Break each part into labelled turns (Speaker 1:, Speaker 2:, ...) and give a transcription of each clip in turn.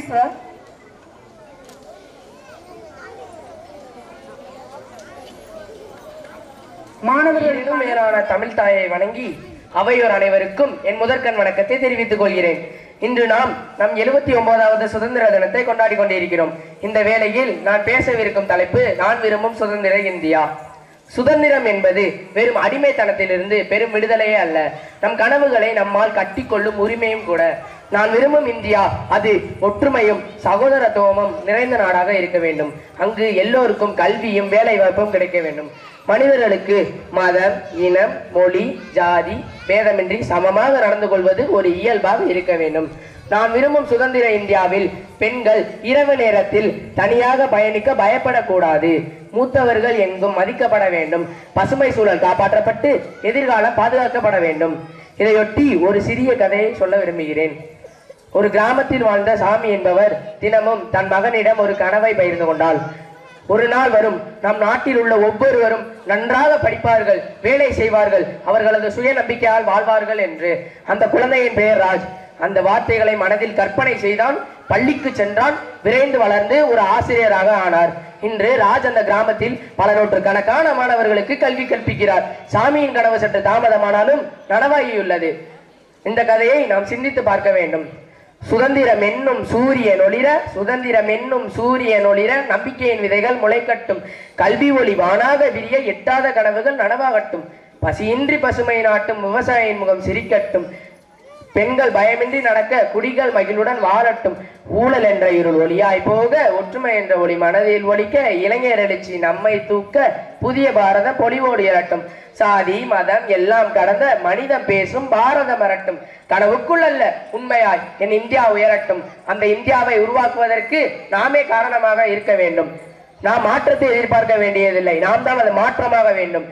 Speaker 1: Sir.
Speaker 2: மாணவர்களிடம் மேலான தமிழ் தாயை வணங்கி அவையோர் அனைவருக்கும் என் முதற்கண் வணக்கத்தை தெரிவித்துக் கொள்கிறேன். இன்று நாம் நம் எழுபத்தி ஒன்பதாவது சுதந்திர தினத்தை கொண்டாடி கொண்டிருக்கிறோம். இந்த வேளையில் நான் பேசவிருக்கும் தலைப்பு நான் விரும்பும் சுதந்திர இந்தியா. சுதந்திரம் என்பது வெறும் அடிமைத்தனத்திலிருந்து பெரும் விடுதலையே அல்ல. நம் கனவுகளை நம்மால் கட்டிக்கொள்ளும் உரிமையும் கூட. நான் விரும்பும் இந்தியா அது ஒற்றுமையும் சகோதரத்துவமும் நிறைந்த நாடாக இருக்க வேண்டும். அங்கு எல்லோருக்கும் கல்வியும் வேலை வாய்ப்பும் கிடைக்க வேண்டும். மனிதர்களுக்கு மதம் இனம் மொழி ஜாதி பேதமின்றி சமமாக நடந்து கொள்வது ஒரு இயல்பாக இருக்க வேண்டும். நாம் விரும்பும் சுதந்திர இந்தியாவில் பெண்கள் இரவு நேரத்தில் தனியாக பயணிக்க பயப்படக்கூடாது. மூத்தவர்கள் எங்கும் மதிக்கப்பட வேண்டும். பசுமை சூழல் காப்பாற்றப்பட்டு எதிர்காலம் பாதுகாக்கப்பட வேண்டும். இதையொட்டி ஒரு சிறிய கதையை சொல்ல விரும்புகிறேன். ஒரு கிராமத்தில் வாழ்ந்த சாமி என்பவர் தினமும் தன் மகனிடம் ஒரு கனவை பகிர்ந்து கொண்டாள் ஒரு நாள் வரும் நம் நாட்டில் உள்ள ஒவ்வொருவரும் நன்றாக படிப்பார்கள் வேலை செய்வார்கள் அவர்களது சுய நம்பிக்கையால் வாழ்வார்கள் என்று. அந்த குழந்தையின் பெயர் ராஜ். அந்த வார்த்தைகளை மனதில் கற்பனை செய்தான் பள்ளிக்கு சென்றான் விரைந்து வளர்ந்து ஒரு ஆசிரியராக ஆனார். இன்று ராஜ் அந்த கிராமத்தில் பல நூற்று கணக்கான மாணவர்களுக்கு கல்வி கற்பிக்கிறார். சாமியின் கனவு சற்று தாமதமானாலும் நனவாகியுள்ளது. இந்த கதையை நாம் சிந்தித்து பார்க்க வேண்டும். சுதந்திரம் என்னும் சூரியன் ஒளிர சுதந்திரம் என்னும் சூரியன் ஒளிர நம்பிக்கையின் விதைகள் முளைக்கட்டும். கல்வி ஒளி வானாக விரிய எட்டாத கனவுகள் நனவாகட்டும். பசியின்றி பசுமை நாட்டும் விவசாயின் முகம் சிரிக்கட்டும். பெண்கள் பயமின்றி நடக்க குடிகள் மகிழுடன் வாழட்டும். ஊழல் என்ற இருள் ஒளியாய் போக ஒற்றுமை என்ற ஒளி மனதில் ஒழிக்க இளைஞர் எழுச்சி நம்மை தூக்க புதிய பாரதம் பொலிவோடு எழட்டும் சாதி மதம் எல்லாம் கடந்த மனிதம் பேசும் பாரதம் மரட்டும் கனவுக்குள் அல்ல உண்மையாய் என் இந்தியா உயரட்டும். அந்த இந்தியாவை உருவாக்குவதற்கு நாமே காரணமாக இருக்க வேண்டும். நாம் மாற்றத்தை எதிர்பார்க்க வேண்டியதில்லை. நாம் தான் அது மாற்றமாக வேண்டும்.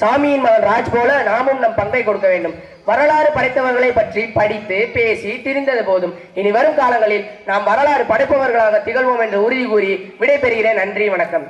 Speaker 2: சாமியின் மகன் ராஜ் போல நாமும் நம் பங்கை கொடுக்க வேண்டும். வரலாறு படைத்தவர்களை பற்றி படித்து பேசி திரிந்தது போதும். இனி வரும் காலங்களில் நாம் வரலாறு படைப்பவர்களாக திகழ்வோம் என்று உறுதி கூறி விடைபெறுகிறேன். நன்றி வணக்கம்.